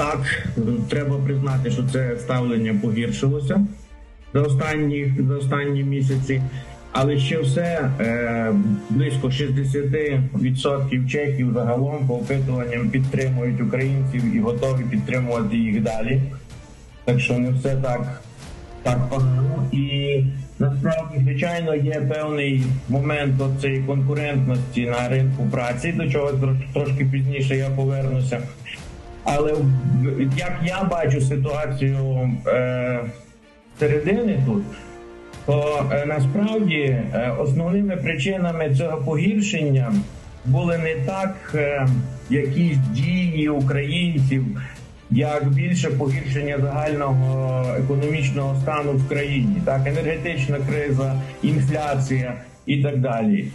Так, треба признати, що це ставлення погіршилося за останні, за останні місяці. Але ще все е, близько 60% чехів загалом по опитуванням підтримують українців і готові підтримувати їх далі. Так що не все так, так погано. І насправді, звичайно, є певний момент цієї конкурентності на ринку праці, до чого трошки пізніше я повернуся. Але як я бачу ситуацію е, середини тут, то е, насправді е, основними причинами цього погіршення були не так е, якісь дії українців, як більше погіршення загального економічного стану в країні, так енергетична криза, інфляція і так далі.